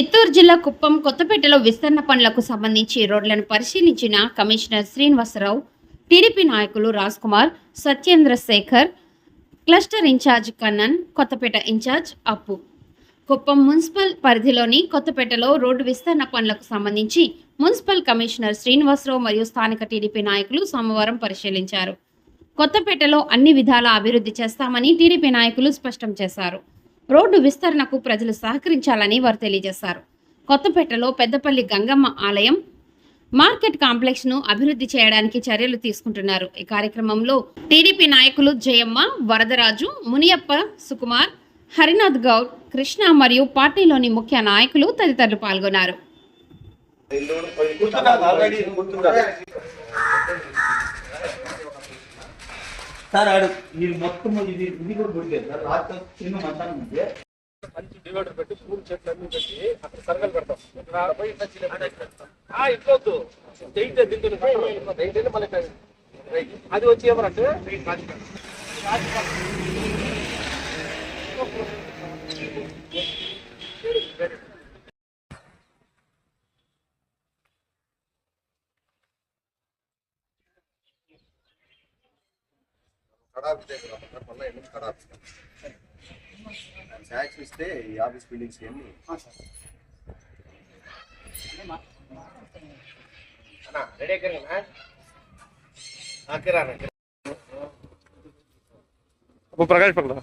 చిత్తూరు జిల్లా కుప్పం కొత్తపేటలో విస్తరణ పనులకు సంబంధించి రోడ్లను పరిశీలించిన కమిషనర్ శ్రీనివాసరావు టీడీపీ నాయకులు Raj Kumar Satyendra Shekar cluster incharge Kannan Kothapeta incharge Appu. Kuppam municipal పరిధిలోని కొత్తపేటలో రోడ్డు విస్తరణ పనులకు సంబంధించి మున్సిపల్ కమిషనర్ శ్రీనివాసరావు మరియు స్థానిక టీడీపీ నాయకులు సోమవారం పరిశీలించారు. కొత్తపేటలో అన్ని విధాల అభివృద్ధి చేస్తామని టీడీపీ నాయకులు స్పష్టం చేశారు. రోడ్డు విస్తరణకు ప్రజలు సహకరించాలని వారు తెలియజేశారు. కొత్తపేటలో పెద్దపల్లి గంగమ్మ ఆలయం మార్కెట్ కాంప్లెక్స్ను అభివృద్ధి చేయడానికి చర్యలు తీసుకుంటున్నారు. ఈ కార్యక్రమంలో టీడీపీ నాయకులు జయమ్మ వరదరాజు మునియప్ప సుకుమార్ హరినాథ్ గౌడ్ కృష్ణ మరియు పార్టీలోని ముఖ్య నాయకులు తదితరులు పాల్గొన్నారు. సార్ ఆడు మీరు మొత్తం ఇది ఇది కూడా గుడిలేదు సార్. రాత్రి చిన్న మతాన్ని ఉంది మంచి డివైడర్ పెట్టి పూలు చెట్లు అన్ని పెట్టి అక్కడ సరగలు పెడతాం. ఇక్కడ ఆడ పోయి ఇట్లా ఇట్లా వద్దు. దెయ్యితే దిందులు దెయ్యితే మళ్ళీ అది వచ్చి ఏమరంటే ఖరాబ్ మళ్ళీ ఎన్ని ఖరాబ్ ట్యాక్స్ ఇస్తే ఈ ఆఫీస్ బిల్డింగ్స్ ఎన్ని అన్నా రెడీ ఎక్కడికన్నా కిరాణా అప్పు ప్రకాష్ పక్కన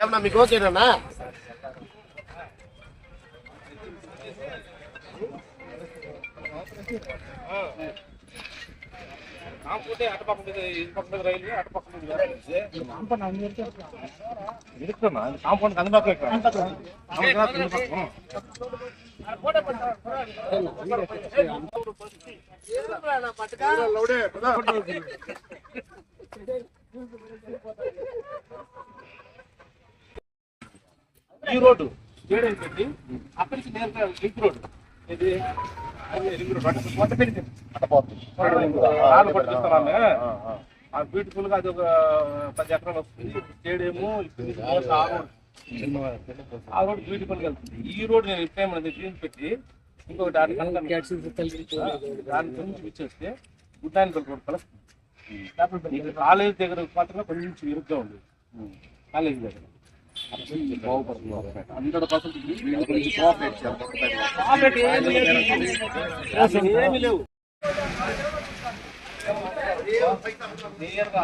ఏమన్నా మీకు ఓకేనా కాకపోతే అటుపక్క మీద ఇటు పక్క మీద రైలు మీద కాంపౌండ్ ఈ రోడ్డు ఏడైపోయింది. పెట్టి నేరుగా లింక్ రోడ్డు. ఇది బ్యూటిఫుల్గా అది ఒక పది ఎకరాలు వస్తుంది స్టేడియము ఆ రోడ్ ఆ రోడ్ బ్యూటిఫుల్గా వెళ్తుంది ఈ రోడ్ నేను ఎప్పుడేమన్నది గ్రీన్ పెట్టి ఇంకొకటి ఆరు దాని కొంచెం ఇచ్చేస్తే రోడ్ కలుస్తుంది కాలేజ్ దగ్గర మాత్రమే కొంచెం ఇరుగ్గా ఉంది కాలేజ్ దగ్గర హండ్రెడ్ పర్సెంట్ కోఆపరేట్ చేయాలి ఏమి లేవు క్లియర్గా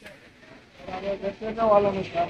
जैसे वाला नहीं था